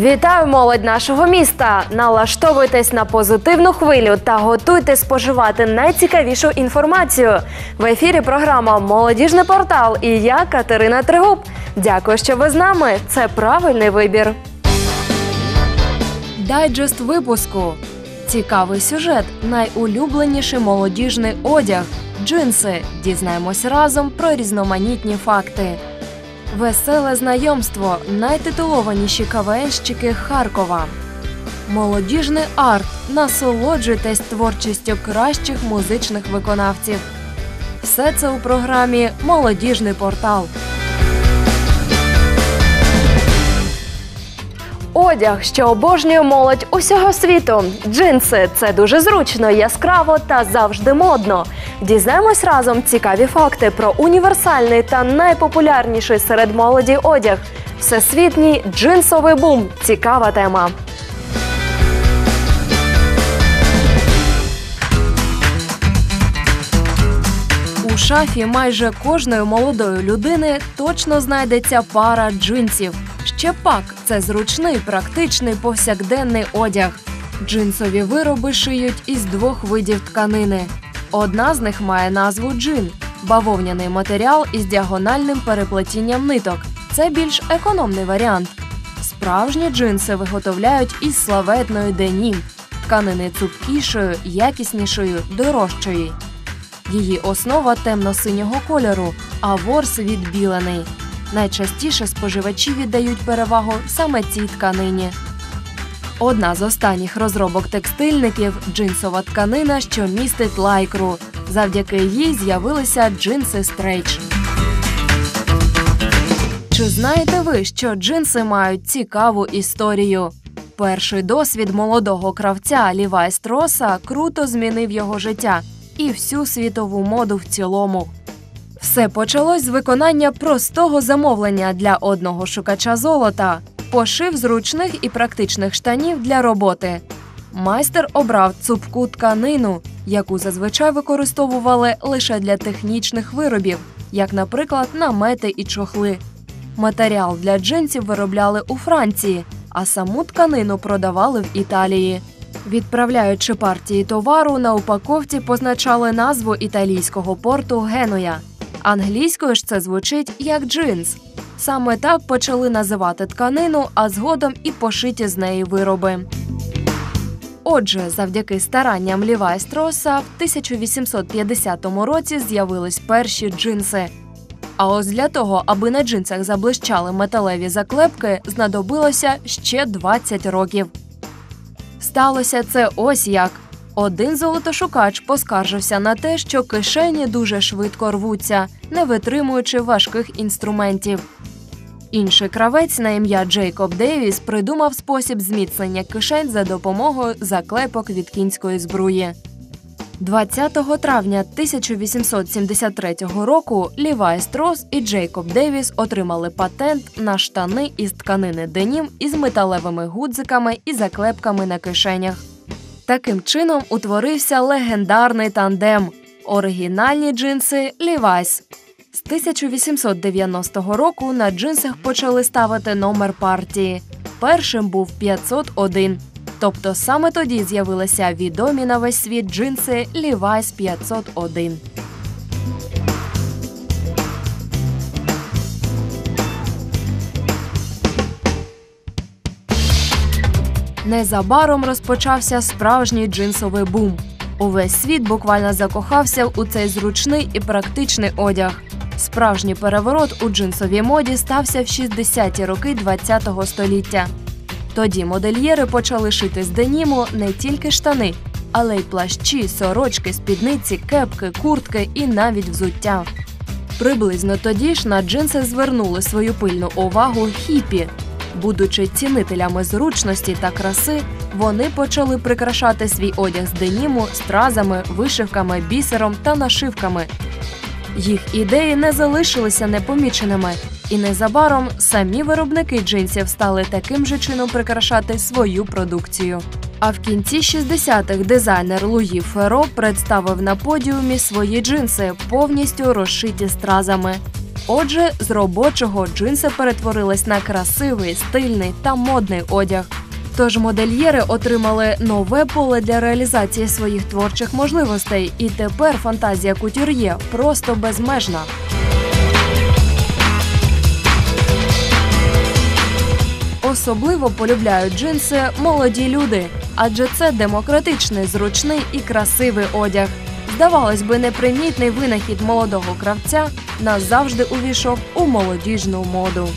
Вітаю молодь нашого міста! Налаштовуйтесь на позитивну хвилю та готуйте споживати найцікавішу інформацію. В ефірі програма Молодіжний портал і я Катерина Тригуб. Дякую, що ви з нами. Це правильний вибір. Дайджест випуску. Цікавий сюжет. Найулюбленіший молодіжний одяг. Джинси. Дізнаємось разом про різноманітні факти. Веселе знайомство. Найтитулованіші КВНщики Харкова. Молодіжний арт. Насолоджуйтесь творчістю кращих музичних виконавців. Все це у програмі Молодіжний портал. Одяг, що обожнює молодь усього світу. Джинси це дуже зручно, яскраво та завжди модно. Дізнаємось разом цікаві факти про універсальний та найпопулярніший серед молоді одяг. Всесвітній джинсовий бум. Цікава тема. У шафі майже кожної молодої людини точно знайдеться пара джинсів. Ще пак це зручний, практичний повсякденний одяг. Джинсові вироби шиють із двох видів тканини. Одна з них має назву джин бавовняний матеріал із діагональним переплетінням ниток. Це більш економний варіант. Справжні джинси виготовляють із славетної денім, тканини цупкішою, якіснішою, дорожчої. Її основа темно-синього кольору, а ворс відбілений. Найчастіше споживачі віддають перевагу саме цій тканині. Одна з останніх розробок текстильників джинсова тканина, що містить лайкру. Завдяки їй з'явилися джинси стрейч. Чи знаєте ви, що джинси мають цікаву історію? Перший досвід молодого кравця Лівай Строса круто змінив його життя і всю світову моду в цілому. Все почалось з виконання простого замовлення для одного шукача золота, пошив зручних і практичних штанів для роботи. Майстер обрав цупку тканину, яку зазвичай використовували лише для технічних виробів, як, наприклад, намети і чохли. Матеріал для джинсів виробляли у Франції, а саму тканину продавали в Італії. Відправляючи партії товару, на упаковці позначали назву італійського порту Генуя. Англійською ж це звучить як джинс. Саме так почали називати тканину, а згодом і пошиті з неї вироби. Отже, завдяки старанням Лівай Строса в 1850 році з'явились перші джинси. А ось для того, аби на джинсах заблищали металеві заклепки, знадобилося ще 20 років. Сталося це ось як. Один золотошукач поскаржився на те, що кишені дуже швидко рвуться, не витримуючи важких інструментів. Інший кравець на ім'я Джейкоб Дейвіс придумав спосіб зміцнення кишень за допомогою заклепок від кінської збруї. 20 травня 1873 року Лівай Строс і Джейкоб Дейвіс отримали патент на штани із тканини денім із металевими гудзиками і заклепками на кишенях. Таким чином утворився легендарний тандем оригінальні джинси Levi's. З 1890 року на джинсах почали ставити номер партії. Першим був 501. Тобто саме тоді з'явилися відомі на весь світ джинси Levi's 501. Незабаром розпочався справжній джинсовий бум. Увесь світ буквально закохався у цей зручний і практичний одяг. Справжній переворот у джинсовій моді стався в 60-ті роки ХХ століття. Тоді модельєри почали шити з деніму не тільки штани, але й плащі, сорочки, спідниці, кепки, куртки і навіть взуття. Приблизно тоді ж на джинси звернули свою пильну увагу хіпі. Будучи цінителями зручності та краси, вони почали прикрашати свій одяг з деніму, стразами, вишивками, бісером та нашивками. Їх ідеї не залишилися непоміченими, і незабаром самі виробники джинсів стали таким же чином прикрашати свою продукцію. А в кінці 60-х дизайнер Луї Феро представив на подіумі свої джинси, повністю розшиті стразами. Отже, з робочого джинси перетворились на красивий, стильний та модний одяг. Тож модельєри отримали нове поле для реалізації своїх творчих можливостей, і тепер фантазія кутюр'є просто безмежна. Особливо полюбляють джинси молоді люди, адже це демократичний, зручний і красивий одяг. Здавалось би, непримітний винахід молодого кравця назавжди увійшов у молодіжну моду.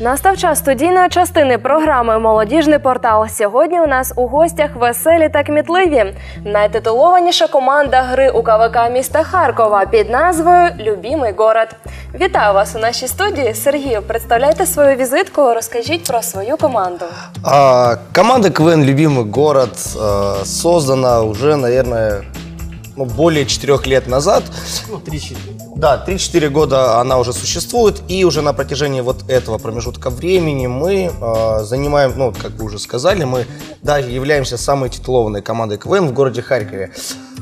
Настав час студійної частини програми Молодіжний портал. Сьогодні у нас у гостях веселі та кмітливі. Найтитулованіша команда гри у КВК міста Харкова під назвою Любімий город. Вітаю вас у нашій студії. Сергію, представляйте свою візитку, розкажіть про свою команду. А, команда КВН «Любимый город» создана уже, наверное, ну, более четырех лет назад. Ну, 3-4. Да, 3-4 года она уже существует, и уже на протяжении вот этого промежутка времени мы а, занимаем, ну, как вы уже сказали, мы, да, являемся самой титулованной командой КВН в городе Харькове.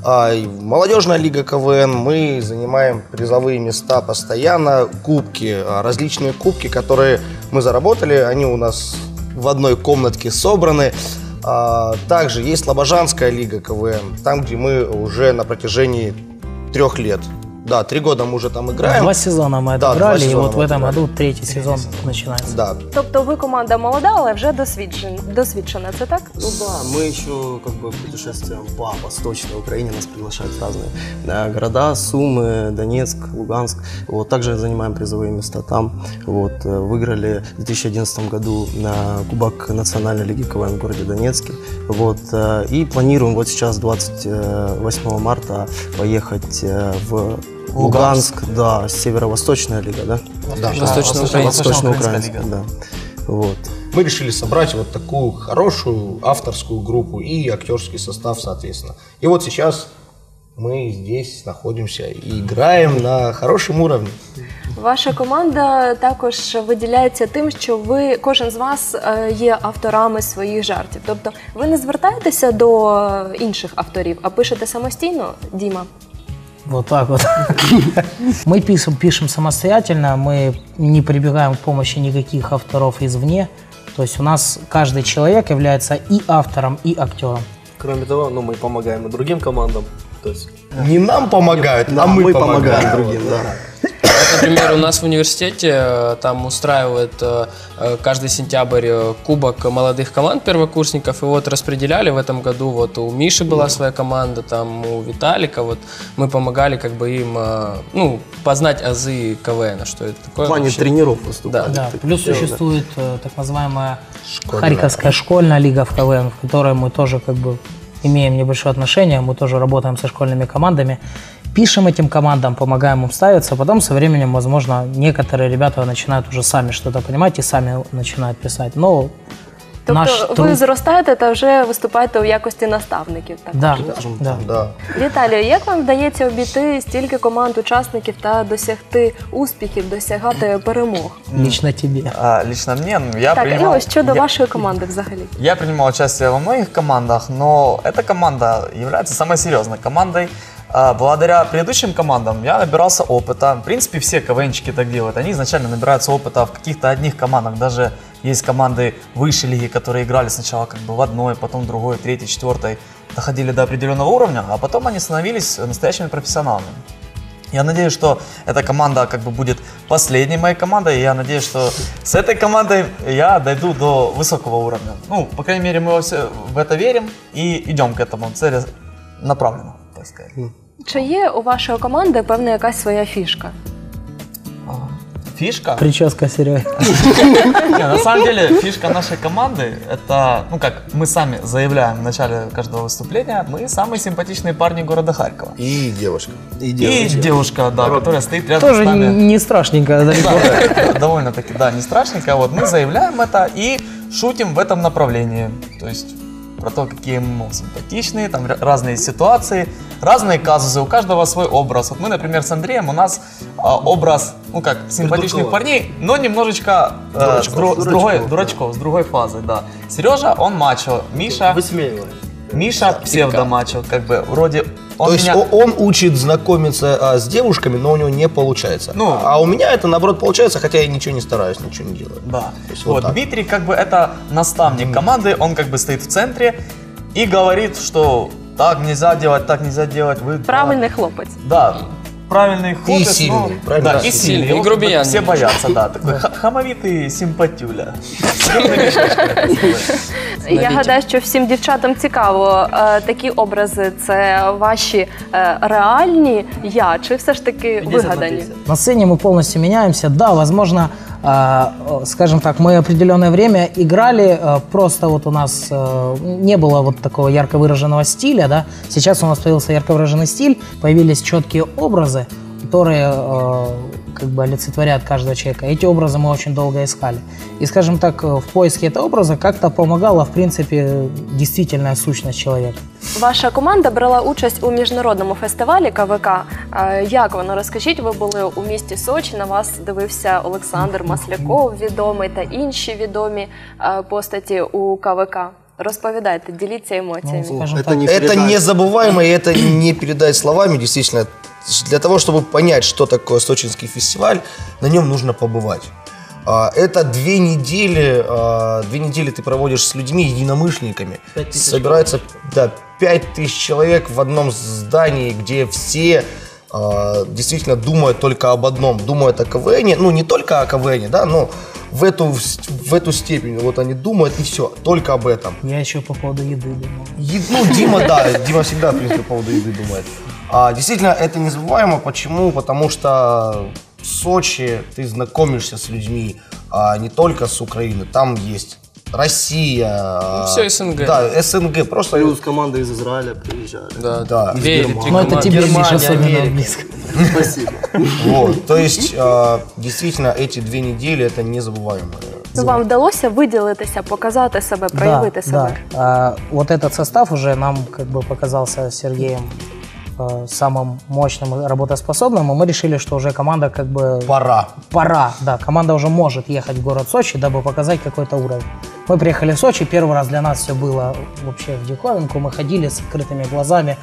А, и молодежная лига КВН, мы занимаем призовые места постоянно, кубки, а, различные кубки, которые мы заработали, они у нас в одной комнатке собраны. А, также есть Слобожанская лига КВН, там, где мы уже на протяжении трех лет. Да, три года мы уже там играем. Два сезона мы Да, два и сезона вот в этом году третий сезон начинается. Да, Тобто ви команда молода, але вже досвідчена. Досвідчена, це так? Ну да, мы еще как бы путешествуем по Восточной Украине, нас приглашают в разные да, города, Сумы, Донецк, Луганск. Вот, также занимаем призовые места там. Вот, э, выиграли в 2011 году на Кубок Национальной лиги КВН в городе Донецке. Вот, э, и планируем вот сейчас 28 марта поехать э, в Луганск, да, северо-восточная лига, да? да. Восточноукраинская. Восточно-украинская, да. Вот. Мы решили собрать вот такую хорошую авторскую группу и актерский состав, соответственно. И вот сейчас мы здесь находимся и играем на хорошем уровне. Ваша команда також виділяється тим, що ви кожен з вас е, є авторами своїх жартів. Тобто ви не звертаєтеся до інших авторів, а пишете самостійно, Діма. Вот так вот. Мы пишем, пишем самостоятельно, мы не прибегаем к помощи никаких авторов извне. То есть у нас каждый человек является и автором, и актером. Кроме того, ну, мы помогаем и другим командам. То есть, Не нам помогают, а мы, мы помогаем. помогаем другим, да. Например, у нас в университете э, там устраивают э, э, каждый сентябрь кубок молодых команд первокурсников, и вот распределяли в этом году, вот у Миши была своя команда, там у Виталика, вот мы помогали как бы им, ну, познать азы КВН, что это такое. В плане вообще. тренеров выступали. Да, Так плюс да. существует так называемая Харьковская школьная лига в КВН, в которой мы тоже как бы имеем небольшое отношение, мы тоже работаем со школьными командами, пишем этим командам, помогаем им ставиться, потом со временем, возможно, некоторые ребята начинают уже сами что-то понимать и сами начинают писать. Но Тобто наш ви труд... зростаєте та вже виступаєте у якості наставників. Так? Да, да. Да. Віталію, як вам вдається обійти стільки команд учасників та досягти успіхів, досягати перемог? Лично тебе. А, лично мне, ну, я так, і принимал, ось щодо я, вашої команди взагалі. я принимал участие во многих командах, но эта команда является самой серьезной командой. А, Благодаря предыдущим командам я набирался опыта. В принципе, все КВНчики так делают. Они изначально набираются опыта в каких-то одних командах. Даже есть команды выше лиги, которые играли сначала как бы в одной, потом другой, третьей, четвертой, доходили до определенного уровня, а потом они становились настоящими профессионалами. Я надеюсь, что эта команда как бы будет последней моей командой. и Я надеюсь, что с этой командой я дойду до высокого уровня. Ну, по крайней мере, мы все в это верим и идем к этому целенаправленно, так сказать. Чи є у вашої команди певна якась своя фішка? Фишка? Прическа Сереги. Не, на самом деле, фишка нашей команды, это, ну как, мы сами заявляем в начале каждого выступления, мы самые симпатичные парни города Харькова. И девушка. И И девочки. девушка, да, которая стоит рядом Тоже с нами. не не страшненько далеко. Да, довольно-таки, да, не страшненько. Вот мы заявляем это и шутим в этом направлении. То есть про то, какие мы симпатичные, там разные ситуации, разные казусы, у каждого свой образ. Вот мы, например, с Андреем, у нас а, образ, ну как, симпатичных парней, но немножечко э, с, дру- с другой, Дурачков, дурачков, с другой фазы, да. Сережа, он мачо, Миша, Высмеиваем. Миша псевдомачо, как бы, вроде он То есть меня... о- он учит знакомиться а, с девушками, но у него не получается. Ну. а у меня это наоборот получается, хотя я ничего не стараюсь, ничего не делаю. Да. Есть вот, вот так. Дмитрий как бы это наставник команды, он как бы стоит в центре и говорит, что так нельзя делать, так нельзя делать. Вы Правильний хлопець. Да. Правильный хлопец, сильный, но- правильно, Да, да, и сильный. сильный. И Его как бы грубиян Все немножко. боятся, да. Такой ха- хамовитый симпатюля. Я гадаю, що всім дівчатам цікаво, е, такі образи це ваші е, реальні я, чи все ж таки 50 на вигадані? 50. На сцене мы полностью меняемся. Да, возможно, э, скажем так, мы определенное время играли, э, просто вот у нас э, не было вот такого ярко выраженного стиля, да. Сейчас у нас появился ярко выраженный стиль, появились четкие образы, которые э, как бы олицетворяют каждого человека. Эти образы мы очень долго искали. И, скажем так, э, в поиске этого образа как-то помогала, в принципе, действительная сущность человека. Ваша команда брала участь у міжнародному фестивалі КВК. Е, Як воно? Розкажіть, ви були у місті Сочі, на вас дивився Олександр Масляков, відомий та інші відомі е, постаті у КВК. Розповідайте, діліться Ну, емоціями. скажем Это так, не Это передать. незабываемо, и это не передать словами, действительно. для того, чтобы понять, что такое сочинский фестиваль, на нем нужно побывать. А, Это две недели, а, две недели ты проводишь с людьми, единомышленниками. Собирается, да, пять тысяч человек в одном здании, где все а, действительно думают только об одном, думают о КВН, ну не только о КВН, да, но в эту, в эту степень, вот они думают и все, только об этом. я еще по поводу еды думал. Е- Ну, Дима, да, Дима всегда, в принципе, по поводу еды думает. А, действительно, это незабываемо. Почему? Потому что в Сочи ты знакомишься с людьми, а не только с Украины. Там есть Россия. а, всё СНГ. Да, СНГ. Просто Плюс команда из Израиля приезжали. Да, Да. Две или три Ну, это тебе, Миша, Германия, особенно Америка. близко. Спасибо. вот. То есть, а, действительно, эти две недели это незабываемое. Ну, вам вдалося виділитися, показати себе, проявити себе? Да. А, вот этот состав уже нам как бы показался Сергеем самым мощным и работоспособным, и мы решили, что уже команда как бы Пора. пора, да, команда уже может ехать в город Сочи, дабы показать какой-то уровень. Мы приехали в Сочи, первый раз для нас все было вообще в диковинку, мы ходили с открытыми глазами,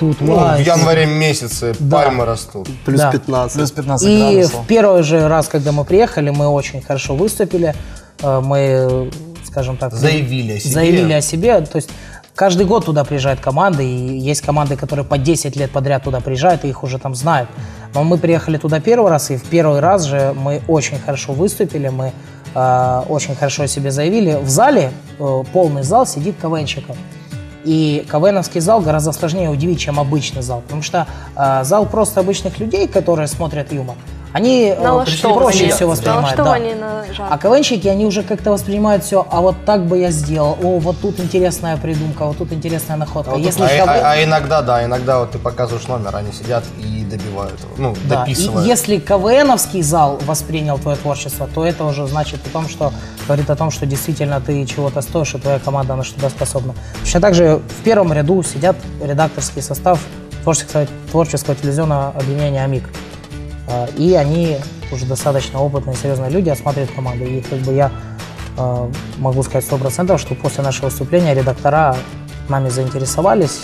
тут Ну, в январе месяце Да. пальмы растут. Плюс Да. 15. Плюс 15 И градусов. в первый же раз, когда мы приехали, мы очень хорошо выступили. Э, Мы, скажем так, Заявили о себе. заявили о себе. То есть каждый год туда приезжают команды, и есть команды, которые по 10 лет подряд туда приезжают, и их уже там знают. Но мы приехали туда первый раз, и в первый раз же мы очень хорошо выступили, мы э, очень хорошо себе заявили. В зале, э, полный зал, сидит КВНщиков. И КВНовский зал гораздо сложнее удивить, чем обычный зал. Потому что э, зал просто обычных людей, которые смотрят юмор, они э, проще все воспринимают. да. жарт. А КВНщики, они уже как-то воспринимают все, а вот так бы я сделал, о, вот тут интересная придумка, вот тут интересная находка. А вот Если А, КВН а- а иногда, да, иногда вот ты показываешь номер, они сидят и добивают ну, Да, и дописывают. если КВНовский зал воспринял твое творчество, то это уже значит о том, что говорит о том, что действительно ты чего-то стоишь, и твоя команда на что-то способна. Точно так же в первом ряду сидят редакторский состав творческого, творческого телевизионного объединения «Амик». А, И они уже достаточно опытные, серьезные люди, осматривают команду. И как бы я э, могу сказать сто процентов, что после нашего выступления редактора нами заинтересовались.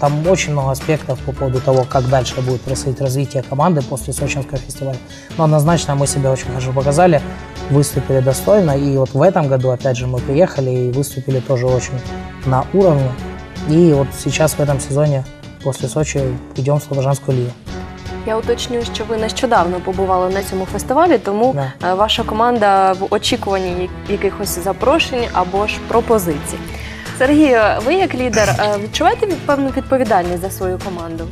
Там очень много аспектов по поводу того, как дальше будет происходить развитие команды после Сочинского фестиваля. Но однозначно мы себя очень хорошо показали, выступили достойно. И вот в этом году, опять же, мы приехали и выступили тоже очень на уровне. И вот сейчас в этом сезоне после Сочи идем в Слобожанскую лигу. Я уточню, що ви нещодавно побували на цьому фестивалі, тому Да. е, ваша команда в очікуванні якихось запрошень або ж пропозицій. Сергію, ви як лідер е, відчуваєте від- певну відповідальність за свою команду?